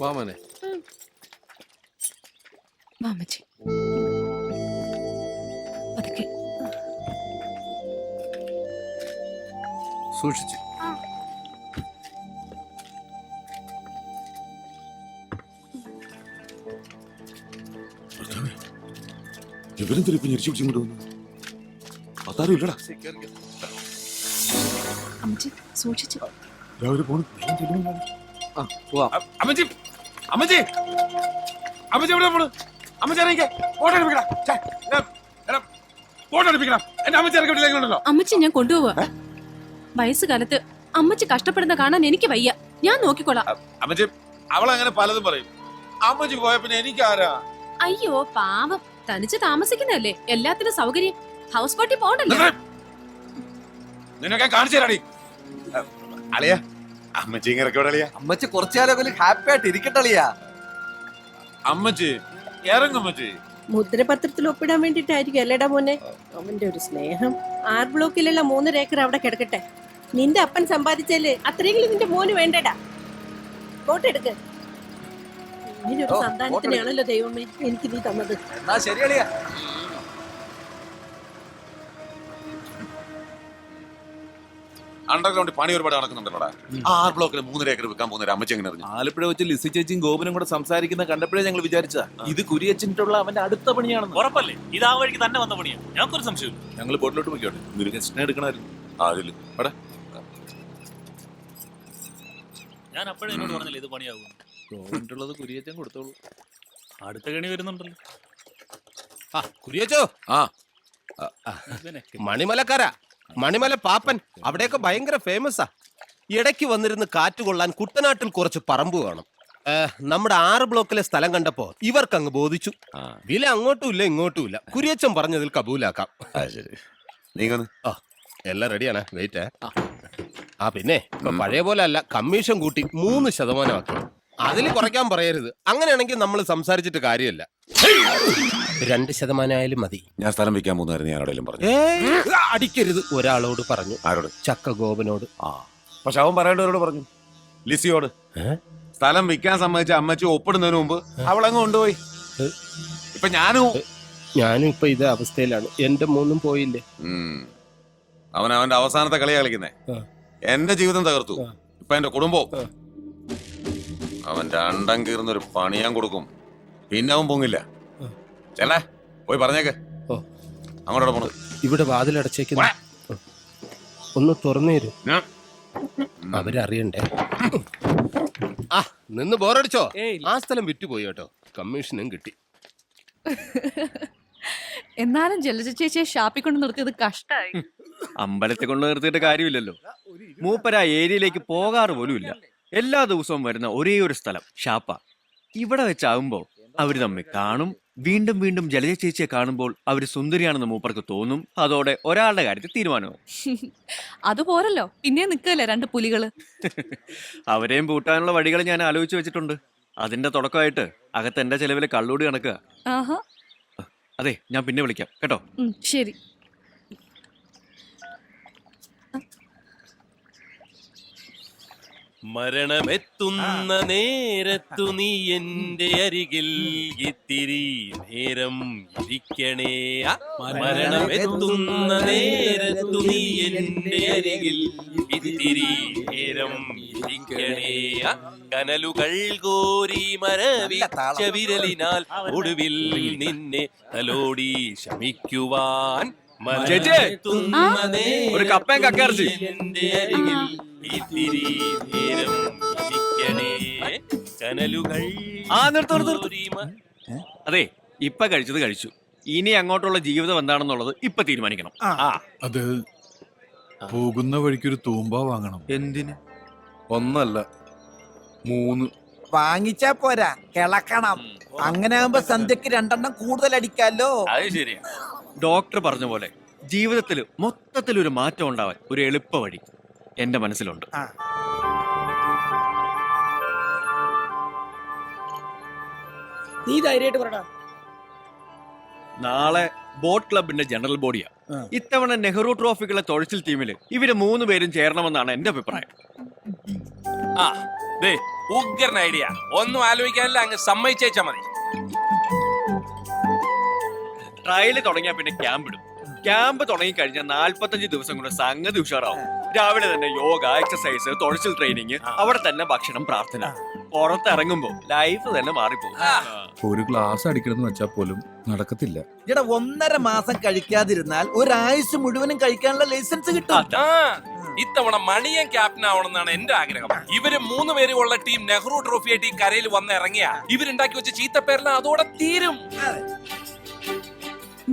വാ മോനെ. മാമച്ചി പതുക്കെ. സൂക്ഷിച്ച്. ഇവരെന്തിനാ ഇപ്പൊ ഞെരിച്ചു പിടിച്ചു കൊണ്ടുവന്നു അതാരും ഇല്ലടാ. അമ്മച്ചി സൂക്ഷിച്ചു. രാവിലെ പോണു. പോവാം. അമ്മച്ചി അമ്മച്ചി. അമ്മച്ചി എവിടെ നമ്മൾ അമ്മച്ചി ഇറങ്ങിക്കേ. ഫോട്ടോ എടുപ്പിക്കണം ഛെ, എടാ, എടാ, ഫോട്ടോ എടുപ്പിക്കണം എന്റെ അമ്മച്ചി ഇറക്കി വിട്ടില്ലെങ്കിലുണ്ടല്ലോ അമ്മച്ചി ഞാൻ കൊണ്ടുപോവാ. വയസ്സുകാലത്ത് അമ്മച്ചി കഷ്ടപ്പെടുന്ന കാണാൻ എനിക്ക് വയ്യ. ഞാൻ നോക്കിക്കോളാം. അമ്മച്ചി അവളങ്ങനെ പലതും പറയും. അമ്മച്ചി പോയ പിന്നെ എനിക്കാരാ? അയ്യോ പാവം. തനിച്ച് താമസിക്കുന്നല്ലേ എല്ലാത്തിനും സൗകര്യം. ഹൗസ് ബോട്ടിൽ പോകണ്ടല്ലോ. നിന്നൊക്കെ കാണിച്ചു തരാടി. അളിയ അമ്മച്ചി ഇങ്ങനെ ഇറക്കി അമ്മച്ചി കുറച്ചുകാലം ഹാപ്പി ആയിട്ട് ഇരിക്കട്ടളിയാ അമ്മച്ചി ഇറങ്ങമ്മച്ചി മുദ്രപത്രത്തിൽ ഒപ്പിടാൻ വേണ്ടിട്ടായിരിക്കും അല്ലേടാ മോനെ? അവന്റെ ഒരു സ്നേഹം. ആർ ബ്ലോക്കിലുള്ള മൂന്നര ഏക്കർ അവിടെ കിടക്കട്ടെ. നിന്റെ അപ്പൻ സമ്പാദിച്ചാൽ അത്രയെങ്കിലും നിന്റെ മോന് വേണ്ടടാ. കോട്ടെടുക്ക് ഇങ്ങനൊരു ഓ, സന്താനത്തിനാണല്ലോ ദൈവമേ എനിക്ക് നീ തന്നത്. ശരിയളിയാ അണ്ടർഗ്രൗണ്ട് പണി ഒരുപാട് നടക്കുന്നുണ്ടല്ലോടാ. ആർ ബ്ലോക്കിൽ മൂന്നര ഏക്കർ വെക്കാൻ പോകുന്ന അമ്മച്ചി എങ്ങനെ അറിഞ്ഞു ആലപ്പുഴ വെച്ച് ലിസി ചേച്ചിയും ഗോപനും കൂടെ സംസാരിക്കുന്ന കണ്ടപ്പോഴേ ഞങ്ങൾ വിചാരിച്ച ഇത് കുരിയച്ചിട്ടുള്ള അവന്റെ അടുത്ത പണിയാണെന്ന്. ഉറപ്പല്ലേ? ഇത് ആ വഴിക്ക് തന്നെ വന്ന പണിയാണ് ഞങ്ങൾക്കൊരു സംശയം ഞങ്ങൾ ബോട്ടിലോട്ട് പോയിക്കോട്ടെ. ഗസ്റ്റിനെ എടുക്കണമായിരുന്നു. അതിൽ. ഞാൻ അപ്പോഴേ എന്നോട് പറഞ്ഞില്ല ഇത് പണിയാകും ഗോപനിട്ടുള്ളത് കുരിയച്ചൻ കൊടുത്തോളൂ. അടുത്ത കണി വരുന്നുണ്ടല്ലോ. ആ കുരിയച്ചോ? ആ മണിമലക്കാരാ. മണിമല പാപ്പൻ അവിടെയൊക്കെ ഭയങ്കര ഫേമസാ. ഇടയ്ക്ക് വന്നിരുന്ന് കാറ്റ് കൊള്ളാൻ കുട്ടനാട്ടിൽ കുറച്ച് പറമ്പ് വേണം. നമ്മുടെ ആറ് ബ്ലോക്കിലെ സ്ഥലം കണ്ടപ്പോ ഇവർക്ക് അങ്ങ് ബോധിച്ചു വില അങ്ങോട്ടും ഇല്ല ഇങ്ങോട്ടും ഇല്ല. കുരിയച്ചൻ പറഞ്ഞതിൽ കബൂലാക്കാം. എല്ലാം റെഡിയാണ്. വെയിറ്റ് ആ. പിന്നെ പഴയ പോലെ അല്ല കമ്മീഷൻ കൂട്ടി മൂന്ന് ശതമാനമാക്കി. അതിൽ കുറയ്ക്കാൻ പറയരുത്. അങ്ങനെയാണെങ്കിൽ നമ്മൾ സംസാരിച്ചിട്ട് കാര്യമല്ല. രണ്ട് ശതമാനമായാലും മതി. ഞാൻ സ്ഥലം വെക്കാൻ പോകുന്നതായിരുന്നു ഞാൻ ആരോടെങ്കിലും പറഞ്ഞു. ഏ അടിക്കരുത് ഒരാളോട് പറഞ്ഞു. ആരോട്? ചക്ക ഗോപനോട് ആ. പക്ഷെ അവൻ പറയേണ്ടവരോട് പറഞ്ഞു. ലിസിയോട്. ഏ? സ്ഥലം വിൽക്കാൻ സമ്മതിച്ച അമ്മച്ചി ഒപ്പിടുന്നതിന് മുമ്പ് അവളങ്ങ് കൊണ്ടുപോയി. ഏ? ഇപ്പൊ ഞാനും ഞാനും ഇപ്പൊ ഇതേ അവസ്ഥയിലാണ്. എന്റെ മൂന്നും പോയില്ലേ? ഉം. അവൻ അവന്റെ അവസാനത്തെ കളിയാ കളിക്കുന്നേ. ആ. എന്റെ ജീവിതം തകർത്തു. ആ. ഇപ്പൊ എന്റെ കുടുംബവും ആ. രണ്ടം അണ്ടം കീർന്ന ഒരു പണി ഞാൻ കൊടുക്കും. പിന്നെ അവൻ പൊങ്ങില്ല. ചെല്ലേ പോയി പറഞ്ഞേക്ക്. ഓ. അങ്ങോട്ട് പോണത് ഇവിടെ വാതിലടച്ചേക്കുന്ന ഒന്ന് തുറന്നേരു അവരറിയണ്ടേ. ആ നിന്ന് ബോറടിച്ചോ? ആ സ്ഥലം വിറ്റുപോയി കേട്ടോ. കമ്മീഷനും കിട്ടി. എന്നാലും ജലജ ചേച്ചിയെ ഷാപ്പിൽ കൊണ്ട് നിർത്തിയത് കഷ്ടായി. അമ്പലത്തെ കൊണ്ട് നിർത്തിയിട്ട് കാര്യമില്ലല്ലോ. മൂപ്പര ആ ഏരിയയിലേക്ക് പോകാറ് ഇല്ല എല്ലാ ദിവസവും വരുന്ന ഒരേ ഒരു സ്ഥലം ഷാപ്പ. ഇവിടെ വെച്ചാകുമ്പോ അവർ തമ്മിൽ കാണും വീണ്ടും വീണ്ടും ജലജ ചേച്ചിയെ കാണുമ്പോൾ അവർ സുന്ദരിയാണെന്ന് മൂപ്പർക്ക് തോന്നും. അതോടെ ഒരാളുടെ കാര്യത്തിൽ തീരുമാനവും അതുപോരല്ലോ. പിന്നെ നിക്കല്ലേ രണ്ട് പുലികൾ? അവരെയും പൂട്ടാനുള്ള വഴികൾ ഞാൻ ആലോചിച്ചു വെച്ചിട്ടുണ്ട്. അതിന്റെ തുടക്കമായിട്ട് അകത്ത് എന്റെ ചെലവിലെ കള്ളൂടി കണക്കുക അതെ ഞാൻ പിന്നെ വിളിക്കാം. കേട്ടോ? ശരി. മരണമെത്തുന്ന നേരത്തു നീ എന്റെ അരികിൽ ഇത്തിരി നേരം ഇരിക്കണേ. ആ, മരണമെത്തുന്ന നേരത്തു നീ എന്റെ അരികിൽ ഇത്തിരി നേരം ഇരിക്കണേ. കനലുകൾ കോരി മരവിച്ച വിരലിനാൽ ഒടുവിൽ നിന്നെ തലോടി ശമിക്കുവാൻ മരണമെത്തുന്ന ഒരു കപ്പയും കക്കറിച്ച് എന്റെ അരികിൽ ഇരിക്കണേ ആ നിർത്ത് നിർത്ത് അതെ ഇപ്പൊ കഴിച്ചത് കഴിച്ചു. ഇനി അങ്ങോട്ടുള്ള ജീവിതം എന്താണെന്നുള്ളത് ഇപ്പൊ തീരുമാനിക്കണം. ആ അത് പോകുന്ന വഴിക്ക് ഒരു തൂമ്പ വാങ്ങണം. എന്തിന്? ഒന്നല്ല മൂന്ന്. വാങ്ങിച്ചാ പോരാ കിളക്കണം. അങ്ങനെ ആകുമ്പോ സന്ധ്യക്ക് രണ്ടെണ്ണം കൂടുതൽ അടിക്കാലോ അത് ശരിയാ. ഡോക്ടർ പറഞ്ഞ പോലെ ജീവിതത്തിൽ മൊത്തത്തിൽ ഒരു മാറ്റം ഉണ്ടാവാൻ ഒരു എളുപ്പ വഴി. എന്റെ മനസ്സിലുണ്ട്. ആ. നീ ധൈര്യമായിട്ട് പറടാ. നാളെ ബോട്ട് ക്ലബിന്റെ ജനറൽ ബോഡിയാ. ആ. ഇത്തവണ നെഹ്റു ട്രോഫിക്കുള്ള തൊഴിച്ചിൽ ടീമിൽ ഇവർ മൂന്ന് പേരും ചേരണമെന്നാണ് എന്റെ അഭിപ്രായം. ആ ദേ ഉഗ്രൻ ഐഡിയ. ഒന്നും ആലോചിക്കാനില്ല അങ്ങ് സമ്മതിച്ചേച്ചാ മതി. ട്രയൽ തുടങ്ങിയാൽ പിന്നെ ക്യാമ്പ് ഇടും ക്യാമ്പ് തുടങ്ങി കഴിഞ്ഞാൽ നാല്പത്തഞ്ച് ദിവസം കൊണ്ട് സംഗതി ഉഷാറാവും. രാവിലെ തന്നെ യോഗ എക്സസൈസ് തുഴച്ചിൽ ട്രെയിനിങ് അവിടെ തന്നെ ഭക്ഷണം പ്രാർത്ഥന. പുറത്തിറങ്ങുമ്പോ ലൈഫ് തന്നെ മാറിപ്പോകും. ഒരു ഗ്ലാസ് അടിക്കണമെന്ന് വെച്ചാൽ പോലും നടക്കത്തില്ല. ഇവിടെ ഒന്നര മാസം കഴിക്കാതിരുന്നാൽ ഒരാഴ്ച മുഴുവനും കഴിക്കാനുള്ള ലൈസൻസ് കിട്ടും. ഇത്തവണ മണിയൻ ക്യാപ്റ്റൻ ആവണമെന്നാണ് എന്റെ ആഗ്രഹം. ഇവർ മൂന്ന് പേരും ഉള്ള ടീം നെഹ്റു ട്രോഫി ആയിട്ട് ഈ കരയിൽ വന്ന് ഇറങ്ങിയ. ഇവരുണ്ടാക്കി വെച്ച ചീത്തപ്പേരെല്ലാം അതോടെ തീരും.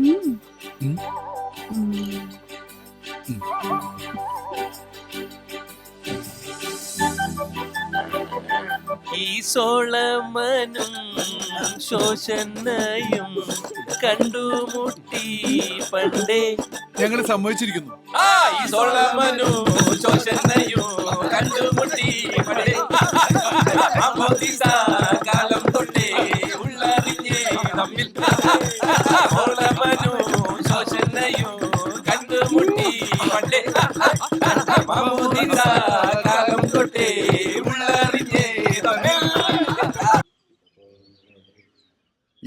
ഈ സോളമനും ശോഷനയും കണ്ടുമുട്ടി പണ്ടേ ഞങ്ങൾ സമ്മതിച്ചിരിക്കുന്നു ആ ഈ സോളമനും ശോഷനയും കണ്ടുമുട്ടി പണ്ടേ അമോദിസ കാലം തൊട്ടേ ഉള്ളറിഞ്ഞേ തമ്മിൽ സോളമനും ശോഷനയും കണ്ടുമുട്ടി പണ്ടേ അമോദിസ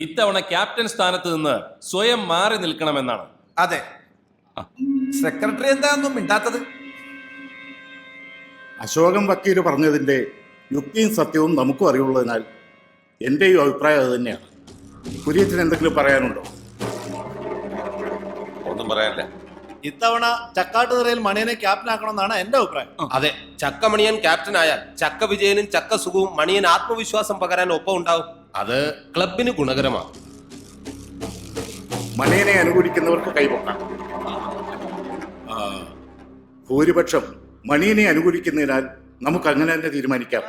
ഇത്തവണ ക്യാപ്റ്റൻ സ്ഥാനത്ത് നിന്ന് സ്വയം മാറി നിൽക്കണമെന്നാണ്. അതെ. സെക്രട്ടറി എന്താണെന്നും മിണ്ടാത്തത്? അശോകം വക്കീൽ പറഞ്ഞതിന്റെ യുക്തിയും സത്യവും നമുക്കും അറിയുള്ളതിനാൽ എന്റെയും അഭിപ്രായം അത് തന്നെയാണ്. കുര്യത്തിന് എന്തെങ്കിലും പറയാനുണ്ടോ? ഒന്നും പറയാനില്ല. ഇത്തവണ ചക്കാട്ടുതറയിൽ മണിയനെ ക്യാപ്റ്റൻ ആക്കണമെന്നാണ് എന്റെ അഭിപ്രായം. അതെ ചക്ക മണിയൻ ക്യാപ്റ്റൻ ആയാൽ ചക്ക വിജയനും ചക്ക സുഖവും മണിയൻ ആത്മവിശ്വാസം പകരാൻ ഒപ്പം ഉണ്ടാവും അത് ക്ലബിന് ഗുണകരമാണ്. മണിയനെ അനുകൂലിക്കുന്നവർക്ക് കൈപൊക്കാം ഭൂരിപക്ഷം മണിയനെ അനുകൂലിക്കുന്നതിനാൽ നമുക്ക് അങ്ങനെ തന്നെ തീരുമാനിക്കാം.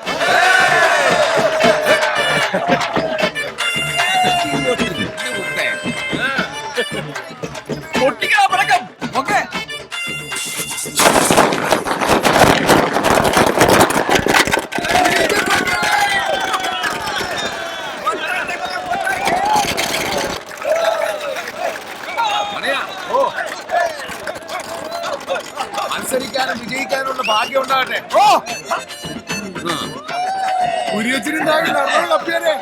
ഭാഗ്യം ഉണ്ടാകട്ടെ ഓ കുരിയച്ചിനുണ്ടാകില്ല കപ്പിയാരെ